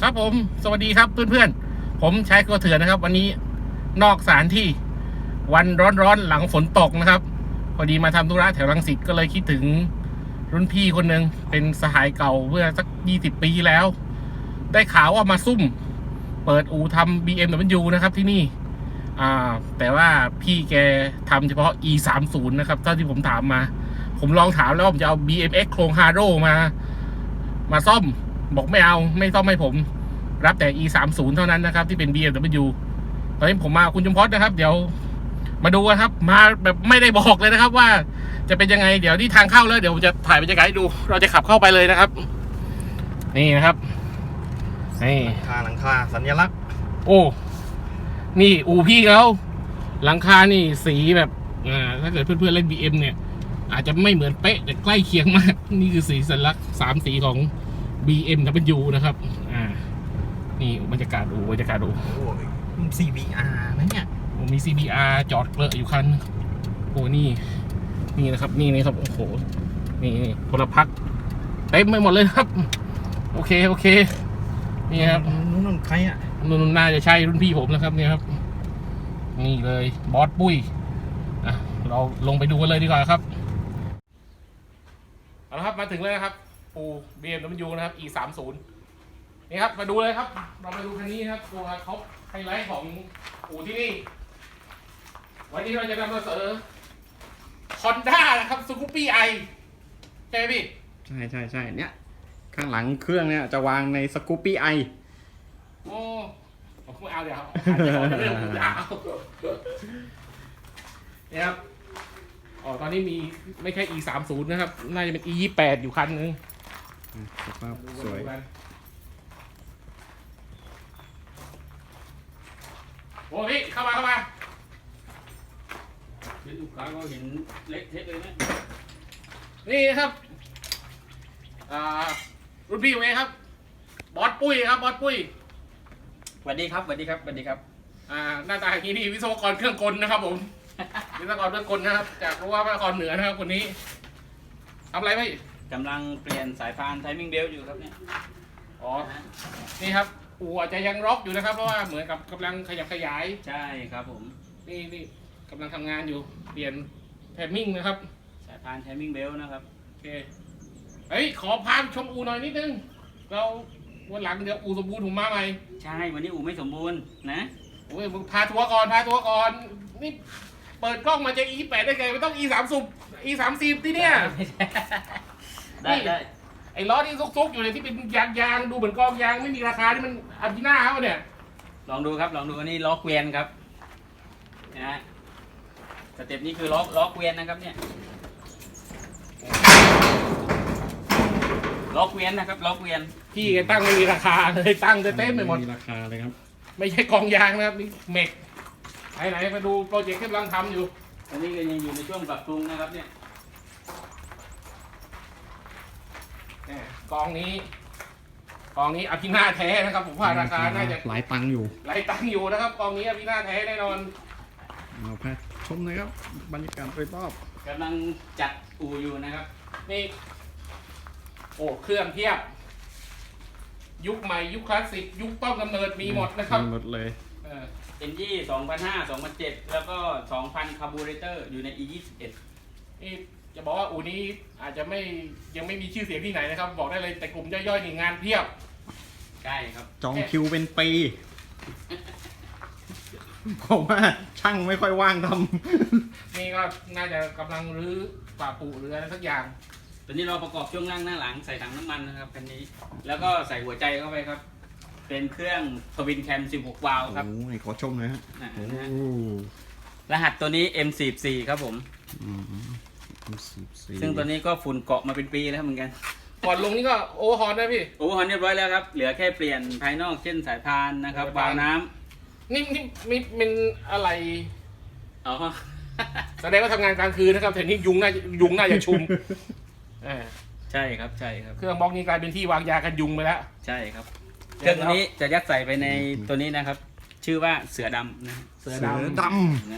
ครับผม สวัสดีครับเพื่อนๆ ผมชายกระเถือนนะครับ วันนี้นอกสถานที่วันร้อนๆหลังฝนตกนะครับ พอดีมาทำธุระแถวรังสิตก็เลยคิดถึงรุ่นพี่คนหนึ่งเป็นสหายเก่าเมื่อสักยี่สิบปีแล้ว ได้ข่าวว่ามาซุ่ม เปิดอู่ทำ BMW นะครับที่นี่อ่าแต่ว่าพี่แกทำเฉพาะ e 3 0นะครับเท่าที่ผมถามมา ผมลองถามแล้วผมจะเอา BMX โครงฮาร์โรมา มาซ่อมบอกไม่เอาไม่ซ่อมให้ผม รับแต่ e 3 0เท่านั้นนะครับ ที่เป็น BMW ตอนนี้ผมมาคุณจุมพศนะครับ เดี๋ยวมาดูกันครับ มาแบบไม่ได้บอกเลยนะครับ ว่าจะเป็นยังไง เดี๋ยวที่ทางเข้าแล้วเดี๋ยวผมจะถ่ายบรรยากาศให้ดู เราจะขับเข้าไปเลยนะครับ นี่นะครับนี่คาหลังคาสัญลักษณ์ โอ้ นี่อูพี่เขาหลังคานี่สีแบบอ่าถ้าเกิดเพื่อนๆเล่น BM เนี่ย อาจจะไม่เหมือนเป๊ะแต่ใกล้เคียงมาก นี่คือสีสัญลักษณ์สามสีของ BMW นะครับอ่า นี่บรรยากาศอูบรรยากาศอูโอ้ยมัน CBR นะเนี่ยผมมี CBR จอดเกลอะอยู่คันโอ้นี่ นี่นะครับ นี่นี่ครับ โอ้โห นี่นี่พลพักเต็มไปหมดเลยนะครับ โอเค โอเค นี่ครับนู่นนู่นใครอะนุ่นน่าจะใช่รุ่นพี่ผมนะครับเนี่ยครับ นี่เลยบอสปุ้ยอะเราลงไปดูกันเลยดีกว่าครับ เอาละครับ มาถึงเลยนะครับ ปู BMW นะครับ E 3 0 นี่ครับมาดูเลยครับ เรามาดูคันนี้นะครับตัวท็อปไฮไลท์ของปูที่นี่ วันนี้เราจะนำเสนอ Honda นะครับสกูปปี้ไอใช่ไหมพี่ ใช่ใช่ใช่เนี่ย ข้างหลังเครื่องเนี่ยจะวางในสกูปปี้ไอโอ้ผมไม่เอาเดี๋ยวอาจจะขอเรื่องผมยาวเนี่ยครับอ๋อตอนนี้มีไม่ใช่ e สามศูนย์นะครับ น่าจะเป็น e ยี่แปดอยู่คันนึงสภาพสวย ดูกัน โอ้พี่เข้ามาเข้ามาเห็นลูกค้าก็เห็นเล็กเทะเลยนะนี่นะครับอ่ารุ่นพี่เองครับ บอสปุ้ยครับบอสปุ้ยสวัสดีครับสวัสดีครับสวัสดีครับ อ่าหน้าตาอย่างนี้นี่วิศวกรเครื่องกลนะครับผม วิศวกรเครื่องกลนะครับ จากรู้ว่าพระนครเหนือนะครับคนนี้ทำอะไรไหมกำลังเปลี่ยนสายพานไทมิ่งเบลอยู่ครับเนี่ย อ๋อ นี่ครับ อูอาจจะยังร็อกอยู่นะครับ เพราะว่าเหมือนกับกำลังขยับขยาย ใช่ครับผม นี่นี่กำลังทำงานอยู่ เปลี่ยนแทมมิ่งนะครับ สายพานไทมิ่งเบลนะครับ โอเคเฮ้ยขอพาไปชมอูหน่อยนิดนึง เราวันหลังเดี๋ยวอูสมบูรณ์ผมมาใหม่ใช่ วันนี้อูไม่สมบูรณ์นะ โอ้ยมึงพาทัวร์ก่อนพาทัวร์ก่อนนี่เปิดกล้องมาจะ E แปดได้ไงไม่ต้อง E สามสิบ E สามสิบที่เนี่ย ได้ได้ไอ้ล้อที่ซุกๆอยู่เนี่ยที่เป็นยางยางๆดูเหมือนกองยางไม่มีราคาที่มันอันที่หน้าเขาเนี่ยลองดูครับลองดูอันนี้ล้อเกวียนครับนะฮะสเต็ปนี้คือล้อล้อเกวียนนะครับเนี่ยล้อเกวียนนะครับล้อเกวียนพี่แกตั้งไม่มีราคาเลยตั้งเต็มไปหมดมีราคาเลยครับ ไม่ใช่กองยางนะครับนี่เมกไหนๆมาดูโปรเจกต์ที่กำลังทำอยู่ อันนี้ก็ยังอยู่ในช่วงปรับปรุงนะครับเนี่ย แหม กองนี้ กองนี้อภินาถแท้นะครับ ผมว่าราคาน่าจะหลายตังค์อยู่ไหลตังค์อยู่นะครับ กองนี้อภินาถแท้แน่นอนเราพาชมเลยครับ บรรยากาศโดยรอบกำลังจัดอู่อยู่นะครับ นี่ โอ้เครื่องเทียบ ยุคใหม่ยุคคลาสสิกยุคต้นกำเนิดมีหมดนะครับมีหมดเลยเออเอ็นยี่2005 2007แล้วก็2,000คาร์บูเรเตอร์อยู่ใน E 21นี่ จะบอกว่าอูนี้อาจจะไม่ยังไม่มีชื่อเสียงที่ไหนนะครับ บอกได้เลยแต่กลุ่มย่อยๆนี่งานเพียบใช่ครับ จองคิวเป็นปีเพราะว่าช่างไม่ค่อยว่างทนี่ก็น่าจะกำลังรื้อป่าปูหรืออะไรสักอย่างตัวนี้เราประกอบช่วงล่างหน้าหลังใส่ถังน้ำมันนะครับคันนี้ แล้วก็ใส่หัวใจเข้าไปครับ เป็นเครื่องทวินแคม 16 วาล์วำครับโอ้ยขอชมหน่อยฮะนะโอ้ฮะรหัสตัวนี้ M44 ครับผม อืม สิบสี่ซึ่งตัวนี้ก็ฝุ่นเกาะมาเป็นปีแล้วเหมือนกันก่อนลงนี่ก็โอเวอร์ฮอนนะพี่ โอ้ฮอนเรียบร้อยแล้วครับ เหลือแค่เปลี่ยนภายนอกเช่นสายพานนะครับสายพานวาล์วน้ำนี่นี่มีเป็นอะไร อ๋อ แสดงว่าทำงานกลางคืนนะครับแต่นี่ยุงน่าจะยุงน่าจะชุมเออใช่ครับใช่ครับ เครื่องบล็อกนี้กลายเป็นที่วางยากันยุงไปแล้ว ใช่ครับ เครื่องตัวนี้จะยัดใส่ไปในตัวนี้นะครับ ชื่อว่าเสือดำนะเสือเสือดำ ด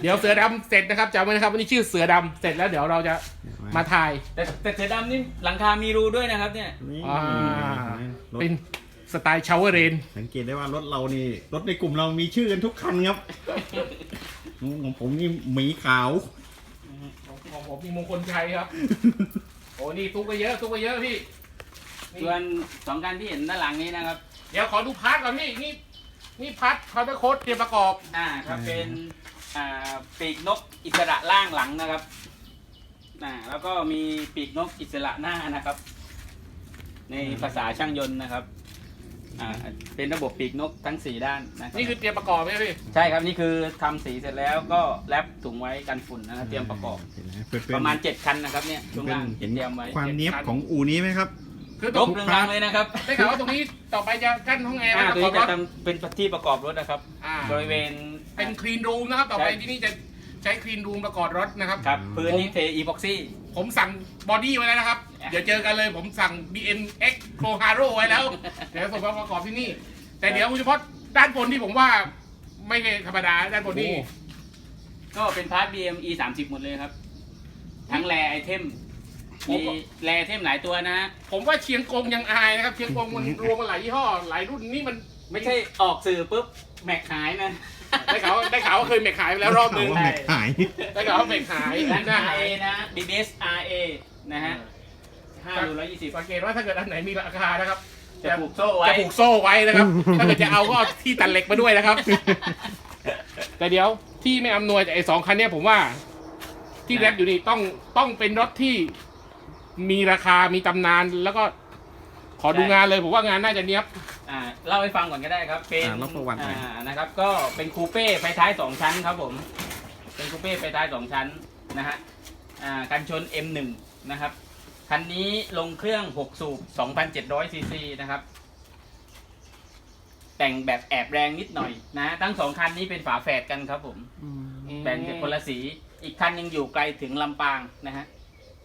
เดี๋ยวเสือดำเสร็จนะครับจำไว้นะครับวันนี้ชื่อเสือดำเสร็จแล้วเดี๋ยวเราจะำมาถ่ายแต่แต่เสือดำนี่หลังคามีรูด้วยนะครับเนี่ย นี่อ่ารถเป็นสไตล์ชาวเวอร์เรน สังเกตได้ว่ารถเรานี่ รถในกลุ่มเรามีชื่อกันทุกคันครับ ของผมนี่หมีขาว ของของผมมีมงคลชัยครับ โอ้นี่ทุกไปเยอะทุกไปเยอะพี่นี่ส่วนสองคันที่เห็นด้านหลังนี้นะครับ เดี๋ยวขอดูพาร์ทก่อนพี่นี่ นี่พาร์ทคาร์บอนโค้ดเตรียมประกอบ อ่าครับเป็นอ่าปีกนกอิสระล่างหลังนะครับอ่าแล้วก็มีปีกนกอิสระหน้านะครับ ในภาษาช่างยนต์นะครับอ่าเป็นระบบปีกนกทั้งสี่ด้านนะครับนี่คือเตรียมประกอบไหมพี่ ใช่ครับนี่คือทำสีเสร็จแล้วก็แรปถุงไว้กันฝุ่นนะครับเตรียมประกอบประมาณ7คันนะครับเนี่ยช่วงล่างเห็นเตรียมไว้ความเนี้ยบของอูนี้ไหมครับ คือตยรงกเรืองรังเลยนะครับได้ข่าวว่าตรงนี้ต่อไปจะกั้นห้องแอร์อ่าไว้ตัวประกอบรถนี้จะทำเป็นที่ประกอบรถนะครับ อ่า บริเวณเป็นคลีนรูมนะครับ ต่อไปใช่ที่นี่จะใช้คลีนรูมประกอบรถนะครับ ครับพื้นนี้เทอีพ็อกซี่ ผมสั่งบอดี้ไว้แล้วนะครับ เดี๋ยวเจอกันเลยผมสั่ง BMX Pro Haro ไว้แล้ว เดี๋ยวส่งมาประกอบที่นี่ แต่เดี๋ยวคุณเฉพาะด้านบนที่ผมว่าไม่ใช่ธรรมดาด้านบนนี่โอ้ก็เป็นพาร์ท BME 30 หมดเลยครับ ทั้งแรไอเทม มีแรไอเทมหลายตัวนะฮะผมว่าเชียงกงยังอายนะครับ เชียงกงมันรวมมาหลายยี่ห้อหลายรุ่นนี่มันไม่ใช่ออกสื่อปุ๊บแม็กหายนะ ได้ข่าวได้ข่าวว่าเคยเมกขายไปแล้วรอบนึงว่าแม็กหาย ได้ข่าวว่าเมกหายร้านนะ RA นะ BBS RA นะฮะ5รู120สังเกตว่าถ้าเกิดอันไหนมีราคานะครับจะผูกโซ่ไว้จะผูกโซ่ไว้นะครับ ถ้าเกิดจะเอาก็เอาที่ตัดเหล็กมาด้วยนะครับ แต่เดี๋ยวที่ไม่อำนวยจากไอ้สองคันเนี้ยผมว่า ที่แรปอยู่นี่ต้องต้องเป็นรถที่ มีราคามีตำนานแล้วก็ขอดูงานเลยผมว่างานน่าจะเนี้ยบ อ่าเล่าให้ฟังก่อนก็ได้ครับเป็นอ่าเล่าประวัติหน่อย อ่านะครับ ก็เป็นคูเป้ไฟท้ายสองชั้นครับผม เป็นคูเป้ไฟท้ายสองชั้นนะฮะอ่ากันชน M1 นะครับคันนี้ลงเครื่อง 6 สูบ 2,700 ซีซีนะครับ แต่งแบบแอบแรงนิดหน่อยนะ ทั้งสองคันนี้เป็นฝาแฝดกันครับผม แบ่งเป็นคนละสี อีกคันยังอยู่ไกลถึงลำปางนะฮะ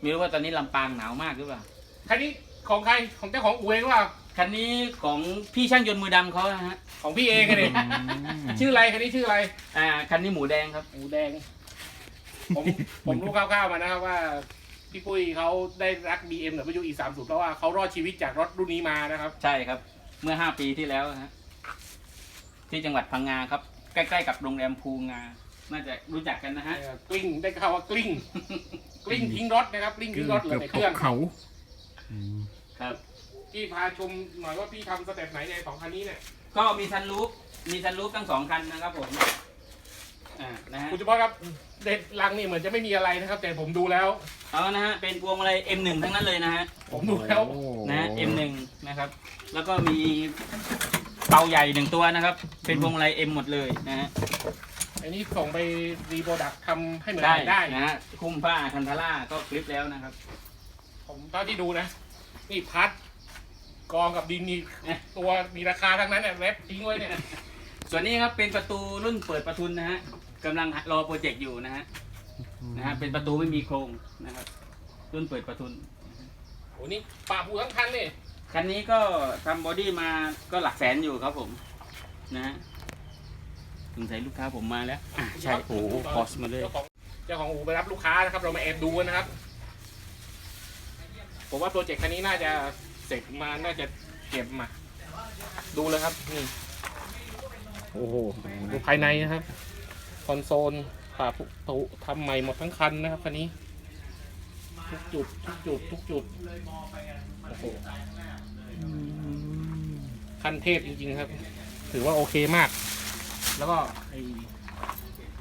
ไม่รู้ว่าตอนนี้ลำปางหนาวมากหรือเปล่า คันนี้ของใครของเจ้าของอูเองว่า คันนี้ของพี่ช่างยนต์มือดำเขานะฮะ ของพี่เองกันเองชื่ออะไรคันนี้ชื่ออะไรอ่า คันนี้หมูแดงครับ หมูแดง ผมผมรู้คร่าวๆมานะครับว่า พี่ปุ้ยเขาได้รัก BMW E 3 0 เพราะว่าเขารอดชีวิตจากรถรุ่นนี้มานะครับ ใช่ครับ เมื่อห้าปีที่แล้วนะฮะที่จังหวัดพังงาครับ ใกล้ๆกับโรงแรมภูงา น่าจะรู้จักกันนะฮะ เอ่อกลิ้งได้ข่าวว่ากลิ้ง กลิ้งทิ้งรถนะครับกลิ้งทิ้งรถเลยในเครื่องเขาครับ พี่พาชมหน่อยว่าพี่ทำสเต็ปไหนในสองคันนี้เนี่ยก็มีซันรูฟมีซันรูฟทั้งสองคันนะครับผม อ่า นะฮะ คุณเฉพาะครับเด็ดลังนี่เหมือนจะไม่มีอะไรนะครับ แต่ผมดูแล้ว เอานะฮะ เป็นพวงมาลัย M1 ทั้งนั้นเลยนะฮะ ผมดูแล้วนะฮะ M1 นะครับ แล้วก็มีเตาใหญ่หนึ่งตัวนะครับ เป็นพวงมาลัย M หมดเลยนะฮะ อันนี้ส่งไปรีโปรดักทำให้เหมือนได้ใหม่ได้ นะฮะคุ้มผ้าคันทาร่าก็คลิปแล้วนะครับ ผมเท่าที่ดูนะ นี่พัด กองกับดินนี่ตัวมีราคาทั้งนั้นเนี่ยแรปทิ้งไว้เนี่ย ส่วนนี้ครับเป็นประตูรุ่นเปิดประทุนนะฮะกำลังรอโปรเจกต์อยู่นะฮะนะฮะเป็นประตูไม่มีโครงนะครับ รุ่นเปิดประทุน โอ้นี่ป่าปูทั้งคันนี่คันนี้ก็ทำบอดี้มาก็หลักแสนอยู่ครับผม นะฮะ สงสัยลูกค้าผมมาแล้วอะใช่โอ้โหพอสมาเลยเจ้าของเจ้าของอู่ไปรับลูกค้านะครับ เรามาแอบดูกันนะครับ ผมว่าโปรเจกต์คันนี้น่าจะเสร็จมา น่าจะเก็บมา ดูเลยครับ นี่ โอ้โห ดูภายในนะครับ คอนโซลป่าปูทำใหม่หมดทั้งคันนะครับคันนี้ ทุกจุด ทุกจุด ทุกจุด โอ้โหคันเทพจริงๆครับ ถือว่าโอเคมาก แล้วก็ไอ้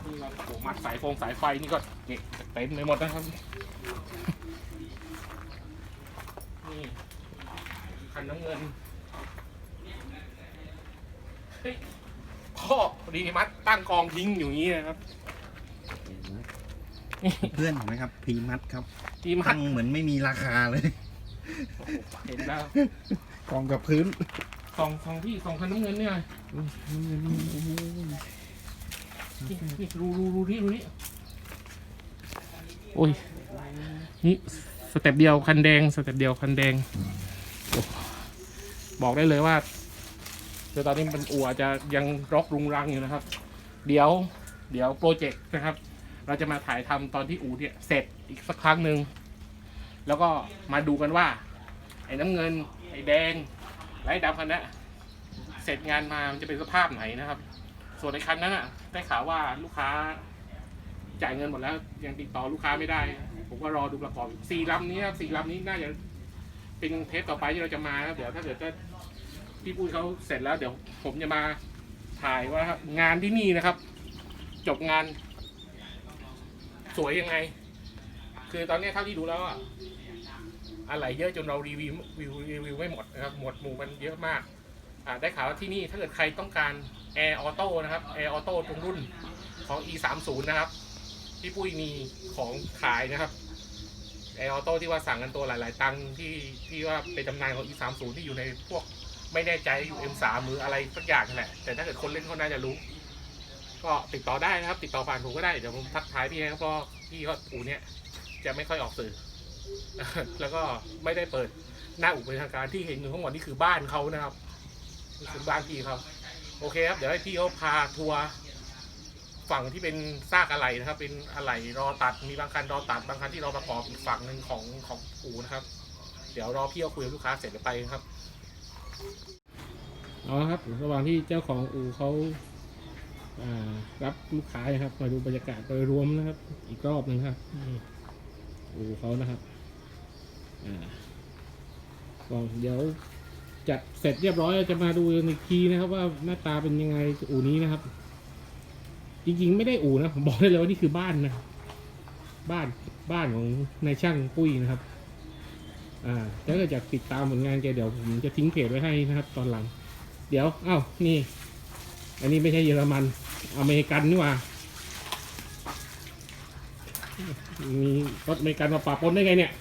นี่ก็โอ้โหมัดสายฟงสายไฟนี่ก็เก็บเต็มไปหมดนะครับนี่คันน้ำเงินเฮ้ยพ่อพอดีมัดตั้งกองทิ้งอยู่อย่างนี้นะครับเพื่อนเห็นไหมครับพีมัดครับที่มัตั้ดงเหมือนไม่มีราคาเลย เห็นแล้วกองกับพื้นสองสองพี่สองคันน้ำเงินเนี่ย นี่นี่รูรูรูที่รูนี่โอ้ย นี่สเต็ปเดียวคันแดง สเต็ปเดียวคันแดง บอกได้เลยว่าเดี๋ยวตอนนี้มันอัวจะยังรกรุงรังอยู่นะครับ เดี๋ยว เดี๋ยวโปรเจกต์นะครับ เราจะมาถ่ายทำตอนที่อูเนี่ยเสร็จอีกสักครั้งหนึ่ง แล้วก็มาดูกันว่า ไอ้น้ำเงิน ไอ้แดงไล่ดำคันนี้ เสร็จงานมามันจะเป็นสภาพไหนนะครับ ส่วนในคันนั้นอะ ได้ข่าวว่าลูกค้า จ่ายเงินหมดแล้วยังติดต่อลูกค้าไม่ได้ ผมก็รอดูประกอบสี่ลำนี้ครับสี่ลำนี้น่าจะเป็นเทปต่อไปที่เราจะมาครับเดี๋ยวถ้าเกิดว่าพี่พูดเขาเสร็จแล้วเดี๋ยวผมจะมาถ่ายว่างานที่นี่นะครับ จบงาน สวยยังไง คือตอนนี้เท่าที่ดูแล้วอะอะไรเยอะจนเรารีวิวรีวิวไม่หมดนะครับหมดหมู่มันเยอะมาก ได้ข่าวว่าที่นี่ถ้าเกิดใครต้องการ Air Auto นะครับ Air Auto ตรงรุ่นของ E 3 0นะครับ พี่ปุ้ยมีของขายนะครับ Air Auto ที่ว่าสั่งกันตัวหลาย ๆ ตังที่ที่ว่าเป็นจำหนายของ E 3 0ที่อยู่ในพวกไม่แน่ใจอยู่ M 3หรืออะไรสักอย่างนั่นแหละ แต่ถ้าเกิดคนเล่นเขาน่าจะรู้ ก็ติดต่อได้นะครับ ติดต่อผ่านผมก็ได้ เดี๋ยวผมทักทายพี่นะครับเพราะพี่เขาอูเนี่ยจะไม่ค่อยออกสื่อ แล้วก็ไม่ได้เปิดหน้าอูเป็นทางการที่เห็นอยู่ทั้งหมดนี่คือบ้านเขานะครับ นี่คือบ้านพี่เขาโอเคครับ เดี๋ยวให้พี่เขาพาทัวร์ฝั่งที่เป็นซากอะไหล่นะครับ เป็นอะไหล่รอตัด มีบางคันรอตัด บางคันที่รอประกอบอีกฝั่งหนึ่งของของอูนะครับ เดี๋ยวรอพี่เขาคุยกับลูกค้าเสร็จแล้วไปครับเอาละครับ ระหว่างที่เจ้าของอูเขาอ่ารับลูกค้านะครับ มาดูบรรยากาศโดยรวมนะครับ อีกรอบหนึ่งครับนี่อู่เขานะครับ อ่าก็เดี๋ยว จัดเสร็จเรียบร้อยจะมาดูกันอีกทีนะครับ ว่าหน้าตาเป็นยังไงอู่นี้นะครับ จริงๆ ไม่ได้อู่นะผมบอกได้เลยว่านี่คือบ้านนะบ้านบ้านของนายช่างปุ้ยนะครับ อ่าถ้าเกิดอยากติดตามผลงานแกเดี๋ยวผมจะทิ้งเพจไว้ให้นะครับ ตอนหลัง เดี๋ยวอ้าวนี่ อันนี้ไม่ใช่เยอรมัน อเมริกันนี่ว่ามีรถอเมริกันมาปะปนได้ไงเนี่ย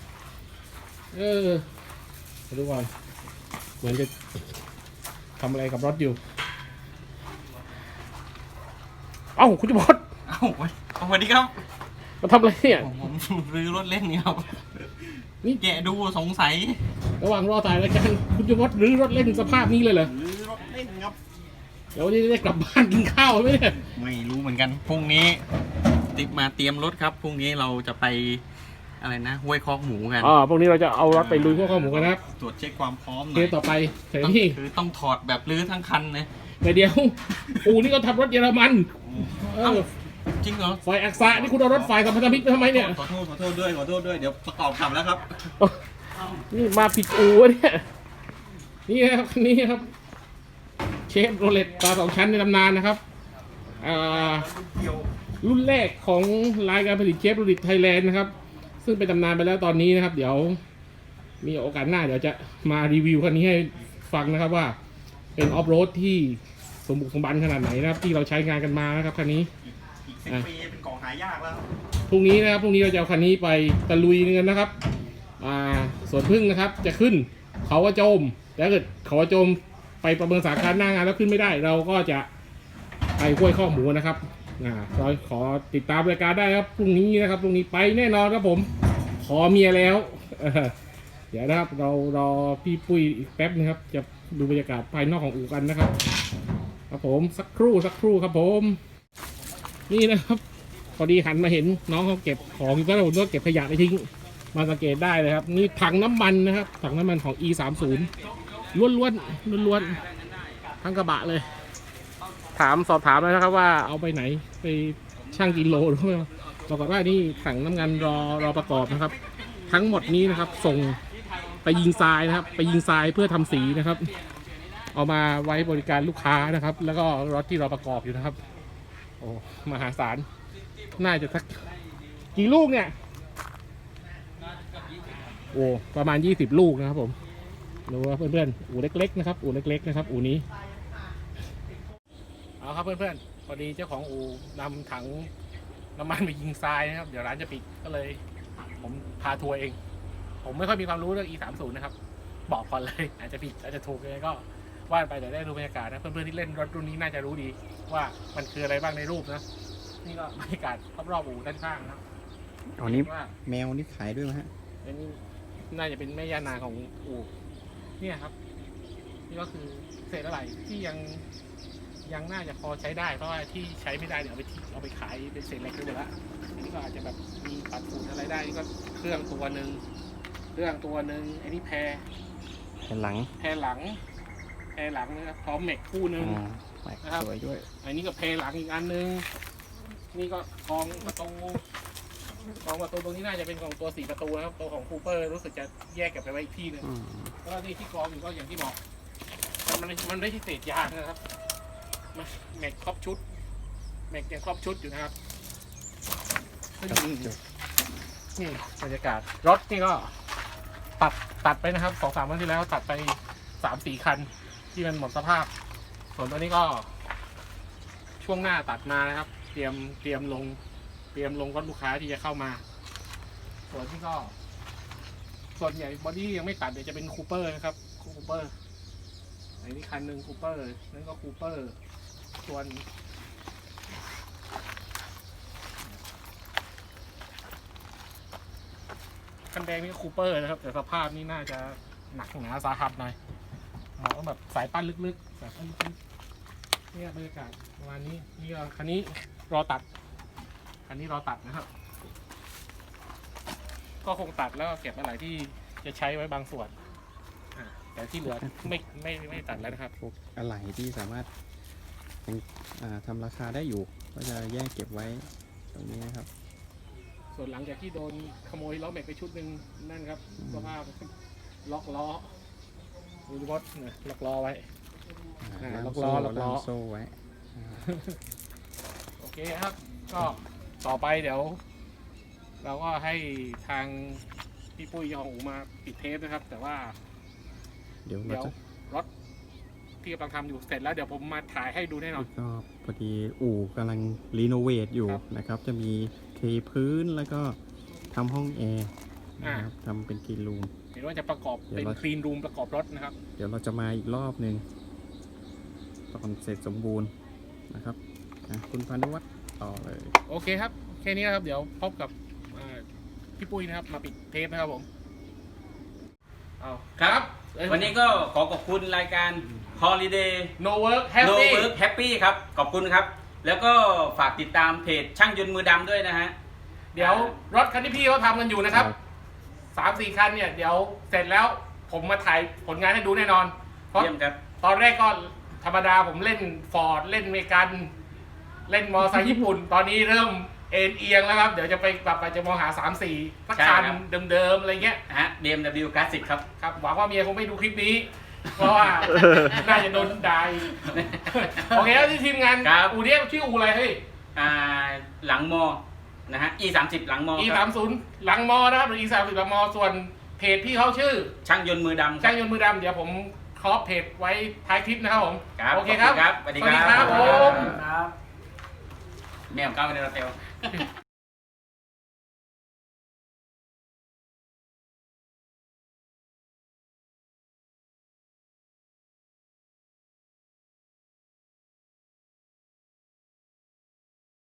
เออมาดูก่อน เหมือนจะทำอะไรกับรถอยู่ เอ้าคุณจะบดเอ้าสวัสดีครับ มาทำอะไรเนี่ย ผมผมรื้อรถเล่นนี่ครับนี่ แกะดูสงสัยระหว่างรอถ่ายรายการคุณจะบดรื้อรถเล่นสภาพนี้เลยเหรอรื้อรถเล่นครับเดี๋ยววันนี้จะได้กลับบ้านกินข้าวไหมเนี่ยไม่รู้เหมือนกันพรุ่งนี้ ติดมาเตรียมรถครับพรุ่งนี้เราจะไป อะไรนะห้วยคอกหมูกันอ๋อพวกนี้เราจะเอารถไปลุยพวกข้าวหมูกันนะครับตรวจเช็คความพร้อมหเคน่อสยต่อไปเสร็จต้องที่คือต้องถอดแบบรื้อทั้งคันเลยแต่เดี๋ยว อูนี่ก็ทำรถเยอรมันเออจริงเหรอไฟอักษะนี่คุณเอารถไฟกับพันธมิตรไปทำไมเนี่ย ขอโทษขอโทษด้วยขอโทษด้วยเดี๋ยวประกอบขับแล้วครับ นี่มาผิดอูวะเนี่ย นี่นะครับคันนี้นะครับ เชฟโรเลตตาสองชั้นในตำนานนะครับอ่ารุ่นแรกของรายการผลิตเชฟโรเลตไทยแลนด์นะครับ ซึ่งเป็นตำนานไปแล้วตอนนี้นะครับ เดี๋ยวมีโอกาสหน้าเดี๋ยวจะมารีวิวคันนี้ให้ฟังนะครับว่าเป็นออฟโรดที่สมบุกสมบันขนาดไหนนะครับ ที่เราใช้งานกันมานะครับคันนี้อีกสิบปีเป็นของหายากแล้วพรุ่งนี้นะครับพรุ่งนี้เราจะเอาคันนี้ไปตะลุยกันนะครับอ่าสวนพึ่งนะครับ จะขึ้นเขาว่าโจมแต่ถ้าเกิดเขาว่าโจมไปประเมินสานาหน้างานแล้วขึ้นไม่ได้ เราก็จะไปห้วยข้อหมูนะครับ อ่าขอขอติดตามรายการได้ครับพรุ่งนี้นะครับพรุ่งนี้ไปแน่นอนครับผม ขอเมียแล้วเดี๋ยวนะครับเรารอพี่ปุ้ยอีกแป๊บนึงครับ จะดูบรรยากาศภายนอกของอู่กันนะครับ ครับผมสักครู่สักครู่ครับผม นี่นะครับ พอดีหันมาเห็นน้องเขาเก็บของอยู่ก็ผมก็เก็บขยะไปทิ้ง มาสังเกตได้เลยครับ นี่ถังน้ำมันนะครับถังน้ำมันของ e 3 0ล้วนล้วนล้วนล้วนๆทั้งกระบะเลย ถามสอบถามแล้วนะครับว่าเอาไปไหนไปช่างกิโลหรือไม่ปรากฏว่านี่ถังน้ำมันรอรอประกอบนะครับ ทั้งหมดนี้นะครับ ส่งไปยิงทรายนะครับ ไปยิงทรายเพื่อทำสีนะครับ เอามาไว้บริการลูกค้านะครับ แล้วก็รถที่ราประกอบอยู่นะครับ โอ้มหาศาลน่าจะสักกี่ลูกเนี่ยโอ้ประมาณยี่สิบลูกนะครับผมดูว่าเพื่อนๆอู่เล็ก ๆ นะครับ อู่เล็ก ๆ นะครับ อู่นี้ เอาครับเพื่อนๆพอดีเจ้าของอู่นำถังน้ำมันไปยิงทรายนะครับ เดี๋ยวร้านจะปิดก็เลย ผมพาทัวร์เอง ผมไม่ค่อยมีความรู้เรื่อง e 3 0 นะครับ บอกก่อนเลยอาจจะผิดอาจจะถูกยังไงก็ว่าไปเดี๋ยวได้ดูบรรยากาศนะเพื่อนๆที่เล่นรถรุ่นนี้น่าจะรู้ดี ว่ามันคืออะไรบ้างในรูปนะนี่ก็บรรยากาศรอบๆอู่ด้านข้างนะครับอ๋อนี้ว่าแมวนี่ขายด้วยไหมฮะอันนี้น่าจะเป็นแม่ย่านางของอู่เนี่ยครับ นี่ก็คือเศษอะไรที่ยัง ยังน่าจะพอใช้ได้เพราะว่าที่ใช้ไม่ได้เดี๋ยวเอาไปทิ้งเอาไปขายเป็นเศษเหล็กไปหมดละอันนี้ก็อาจจะแบบมีปัดฝุ่นอะไรได้นี่ก็เครื่องตัวหนึ่งเครื่องตัวหนึ่งอันนี้แพรแผ่นหลังแพรหลัง แพรหลังนะครับพร้อมแม็กคู่หนึ่งอ๋อแม็กนะครับ สวยด้วย อันนี้ก็แพรหลังอีกอันหนึง นี่ก็กองประตูกองประตูตรงนี้น่าจะเป็นของตัวสี่ประตูนะครับตัวของคูเปอร์รู้สึกจะแยกเก็บไปไว้อีกที่หนึงอืม แล้วก็นี่ที่กองอยู่ก็อย่างที่บอก มันมันมันไม่ใช่เศษยางนะครับ มันแม็กครอบชุด แม็กยังครอบชุดอยู่นะครับซึ่งครับจบนี่บรรยากาศรถนี่ก็ตัดตัดไปนะครับสองสามวันที่แล้วตัดไปสามสี่คันที่มันหมดสภาพ ส่วนตัวนี้ก็ ช่วงหน้าตัดมานะครับ เตรียมเตรียมลง เตรียมลงรถลูกค้าที่จะเข้ามา ส่วนที่ก็ ส่วนใหญ่บอดี้ยังไม่ตัดเดี๋ยวจะเป็นคูเปอร์นะครับคูเปอร์อันนี้คันหนึ่งคูเปอร์นั่นก็คูเปอร์ ส่วนคันแดงนี่ก็คูเปอร์นะครับ แต่สภาพนี่น่าจะหนักหนาสาหัสหน่อยเอาต้องแบบสายปั้นลึกๆสายปั้นลึกๆเนี่ยบรรยากาศประมาณนี้นี่ก็คันนี้รอตัด คันนี้รอตัดนะครับ ก็คงตัดแล้วก็เก็บอะไรที่จะใช้ไว้บางส่วนอ่าแต่ที่เหลือไม่ไม่ไม่ตัดแล้วนะครับ พวกอะไหล่ที่สามารถ ทำราคาได้อยู่ ก็จะแยกเก็บไว้ตรงนี้นะครับ ส่วนหลังจากที่โดนขโมยล้อแม็กไปชุดหนึ่งนั่นครับอืมสภาพล็อกล้อดูรถนะล็อกล้อไว้อ่าอ่าล่ามล็อกโซ่ล้อล็อกล้อล่ามโซ่ไว้อ่าโอเคครับ ก็ต่อไปเดี๋ยว เราก็ให้ทางพี่ปุ้ยยองอูมาปิดเทปนะครับ แต่ว่า เดี๋ยวเราเดี๋ยวจะรถ ที่กำลังทำอยู่เสร็จแล้วเดี๋ยวผมมาถ่ายให้ดูแน่นอน ก็พอดีอู่กำลังรีโนเวทอยู่ครับนะครับ จะมีเทพื้นแล้วก็ทำห้องแอร์อ่า นะครับทำเป็นกรีนรูมเห็นว่าจะประกอบเดี๋ยวเป็นเรา คลีนรูมประกอบรถนะครับ เดี๋ยวเราจะมาอีกรอบหนึ่งตอนเสร็จสมบูรณ์นะครับอะคุณพานุวัฒน์ต่อเลย โอเคครับ แค่นี้นะครับ เดี๋ยวพบกับอ่าพี่ปุ้ยนะครับ มาปิดเทปนะครับผมเอาครับเอ้ยวันนี้ก็ขอขอบคุณรายการ Holiday no work No happy Work Happy ครับ ขอบคุณครับ แล้วก็ฝากติดตามเพจช่างยนต์มือดำด้วยนะฮะ เดี๋ยวรถคันที่พี่เขาทำกันอยู่นะครับสามสี่คันเนี่ยเดี๋ยวเสร็จแล้วผมมาถ่ายผลงานให้ดูแน่นอน เพราะเยี่ยมครับ ตอนแรกก็ธรรมดาผมเล่นฟอร์ดเล่นเมกัน เล่นมอเตอร์ไซค์ญี่ปุ่น ตอนนี้เริ่มเอ็นเอียงแล้วครับ เดี๋ยวจะไปกลับไปจะมองหา3 4สักใช่คันครับ เดิมๆอะไรเงี้ย นะฮะ BMW Classic ครับ ครับหวังว่าเมียคงไม่ดูคลิปนี้ เพราะว่าน่าจะโดนด่าอีกโอเคแล้วที่ทีมงานครับ อูเนี้ยชื่ออูอะไรเฮ้ย อ่าหลังมอนะฮะ E 3 0หลังมอ E คสารัมบศูนย์หลังมอนะครับหรือ E สามสิบหลังมอส่วนเพจพี่เขาชื่อช่างยนต์มือดำครัช่าบงยนต์มือดำเดี๋ยวผมครอปเพจไว้ท้ายคลิปนะครับผมครับโอเคครับขอบคุณครับสวัสดีครับสวัสดีครับผม ครับ แมวก้าวไปในรถเตล